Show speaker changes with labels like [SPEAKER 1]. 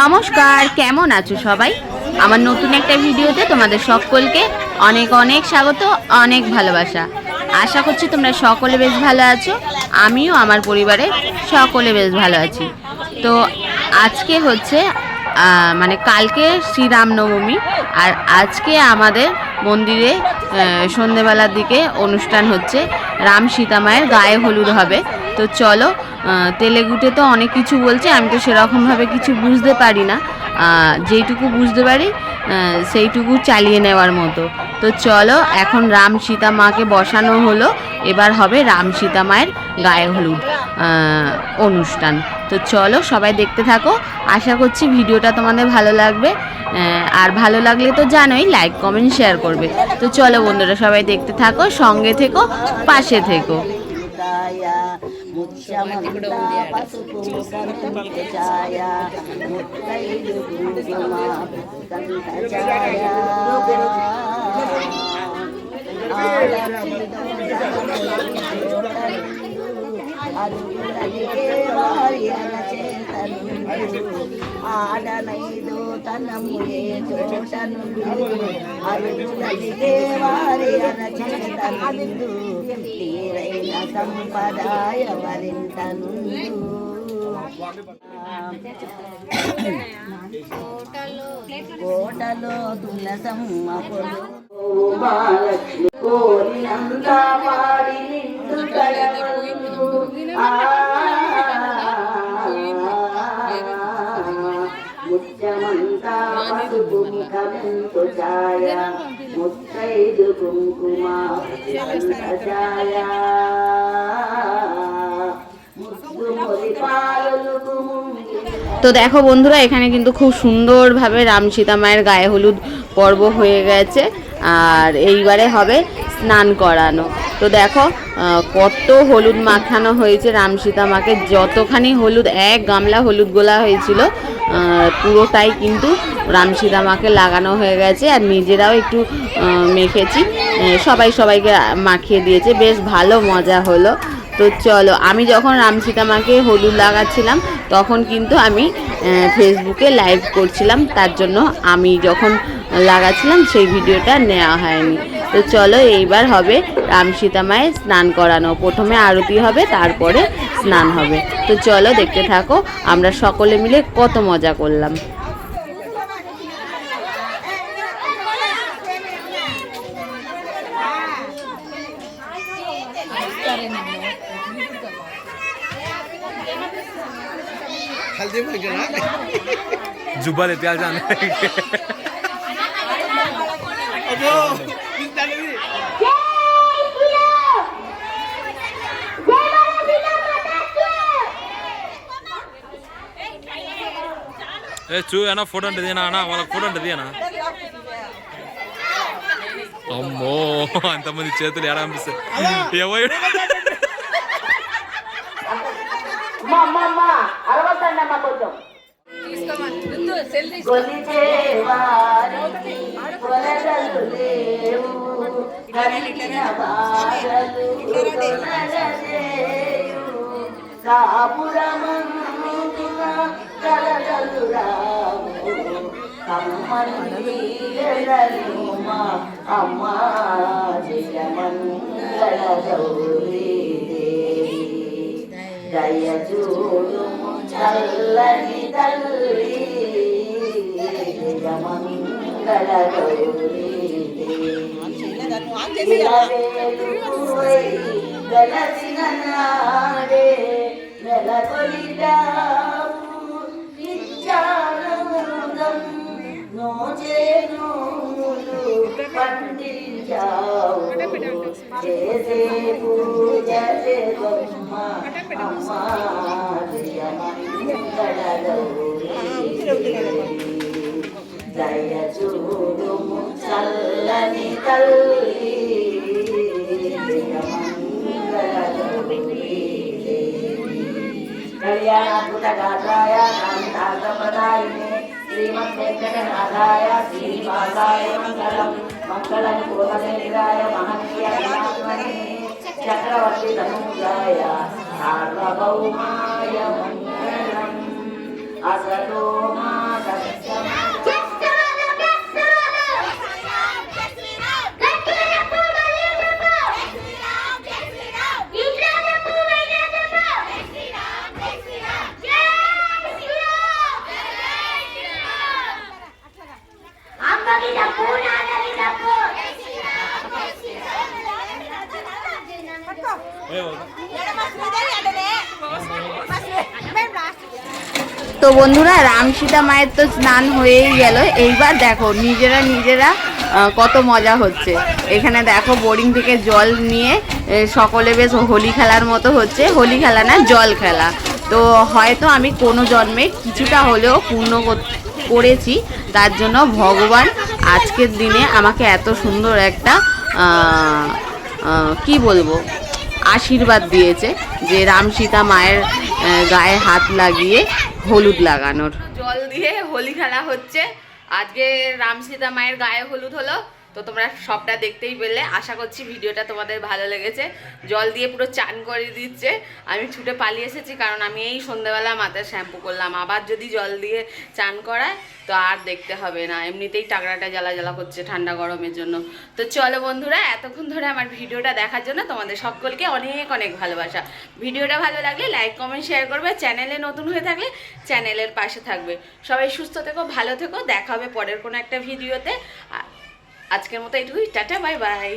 [SPEAKER 1] নমস্কার, কেমন আছো সবাই? আমার নতুন একটা ভিডিওতে তোমাদের সকলকে অনেক অনেক স্বাগত, অনেক ভালোবাসা। আশা করছি তোমরা সকলে বেশ ভালো আছো, আমিও আমার পরিবারে সকলে বেশ ভালো আছি। তো আজকে হচ্ছে মানে কালকে শ্রীরামনবমী, আর আজকে আমাদের মন্দিরে সন্ধেবেলার দিকে অনুষ্ঠান হচ্ছে, রাম সীতামায়ের গায়ে হলুদ হবে। তো চলো আহ, তেলেগুতে তো অনেক কিছু বলছে আমি তো সেরকমভাবে কিছু বুঝতে পারি না। যেইটুকু বুঝতে পারি সেইটুকু চালিয়ে নেওয়ার মতো। তো চলো এখন রাম সীতা মাকে বসানো হলো এবার হবে রাম সীতা মায়ের গায়ে হলুদ অনুষ্ঠান। তো চলো সবাই দেখতে থাকো আশা করছি ভিডিওটা তোমাদের ভালো লাগবে। আর ভালো লাগলে তো জানোই লাইক কমেন্ট শেয়ার করবে। তো চলো বন্ধুরা সবাই দেখতে থাকো সঙ্গে থেকো পাশে থেকো।
[SPEAKER 2] ముత్యమంతా పసుపు కంటి ఛాయ ముత్తైదు కుంకుమ కంట ఛాయ ఆడనైదు తనములే చోట నుండి అరుణి దేవారి అరచేతనందు తీరైన సంపదాయ వరింతనుందు కోటలో తులసమ్మ మహాలక్ష్మి కోరినంత వారి నిండు కడగడు
[SPEAKER 1] তো দেখো বন্ধুরা, এখানে কিন্তু খুব সুন্দরভাবে রাম সীতা মায়ের গায়ে হলুদ পর্ব হয়ে গেছে, আর এইবারে হবে স্নান করানো। তো দেখো কত হলুদ মাখানো হয়েছে রাম সীতা মাকে। যতখানি হলুদ, এক গামলা হলুদ গোলা হয়েছিল পুরোটাই কিন্তু রাম সীতা মাকে লাগানো হয়ে গেছে আর নিজেরাও একটু মেখেছি। সবাই সবাইকে মাখিয়ে দিয়েছে। বেশ ভালো মজা হলো। তো চলো, আমি যখন রাম সীতা মাকে হলুদ লাগাচ্ছিলাম, তখন কিন্তু আমি ফেসবুকে লাইভ করছিলাম। তার জন্য আমি যখন লাগাচ্ছিলাম, সেই ভিডিওটা নেওয়া হয়নি। তো চলো এইবার হবে রাম সীতা মায়ের স্নান করানো প্রথমে আরতি হবে তারপরে স্নান হবে তো চলো দেখতে থাকো আমরা সকলে মিলে কত মজা করলাম
[SPEAKER 3] हल्दी में गिरा जुब्बा लेते आ जाने अबो चिंता नहीं ఏ చూ అన్న ఫోటో అంటే తీనా అన్న? వాళ్ళకి ఫోటో అంటే తీయనా అమ్మో అంతమంది చేతులు ఎలా అనిపిస్తాయి? ఎవరు
[SPEAKER 2] కొలగలు బాధలు కాపురమందున కలగలు రావు మా జయమంగళ గౌరీ చల్లని తల్లి జయమంగళ గౌరీ కదా నువ్వు ఆన్ పూజ అమ్మా చల్లని తల్లి కళ్యాణాద్భుతగాత్రాయ కాంతాగపదాయినే శ్రీమద్ వెంకటనాథాయ శ్రీనివాసాయ మంగళం మంగళం పూర్వశరీరాయ మహనీయాత్మనే చక్రవర్తి తనూజాయ సార్వభౌమాయ మంగళం అసలో
[SPEAKER 1] তো বন্ধুরা রাম সীতা মায়ের তো স্নান হয়েই গেল। এইবার দেখো, নিজেরা নিজেরা কত মজা হচ্ছে। এখানে দেখো, বোরিং থেকে জল নিয়ে সকলে বেশ হোলি খেলার মতো হচ্ছে। হোলি খেলা না, জল খেলা। তো হয়তো আমি কোনো জন্মে কিছুটা হলেও পূর্ণ করেছি। তার জন্য ভগবান আজকের দিনে আমাকে এত সুন্দর একটা কি বলব? আশীর্বাদ দিয়েছে যে রাম সীতা মায়ের গায়ে হাত লাগিয়ে হলুদ লাগানোর। জল দিয়ে হোলি খেলা হচ্ছে। আজকে রাম সীতা মায়ের গায়ে হলুদ হলো। তো তোমরা সবটা দেখতেই পেলে। আশা করছি ভিডিওটা তোমাদের ভালো লেগেছে। জল দিয়ে পুরো চান করে দিচ্ছে। আমি ছুটে পালিয়ে এসেছি কারণ আমি এই সন্ধ্যেবেলা মাথায় শ্যাম্পু করলাম। আবার যদি জল দিয়ে চান করায়, তো আর দেখতে হবে না। এমনিতেই টাকরাটা জ্বালা জ্বালা করছে ঠান্ডা গরমের জন্য। তো চলো বন্ধুরা, এতক্ষণ ধরে আমার ভিডিওটা দেখার জন্য তোমাদের সকলকে অনেক অনেক ভালোবাসা। ভিডিওটা ভালো লাগলে লাইক, কমেন্ট, শেয়ার করবে। চ্যানেলে নতুন হয়ে থাকলে চ্যানেলের পাশে থাকবে। সবাই সুস্থ থেকো, ভালো থেকো। দেখা হবে পরের কোনো একটা ভিডিওতে। আজকের মতো এইটুকুই টাটা বাই বাই।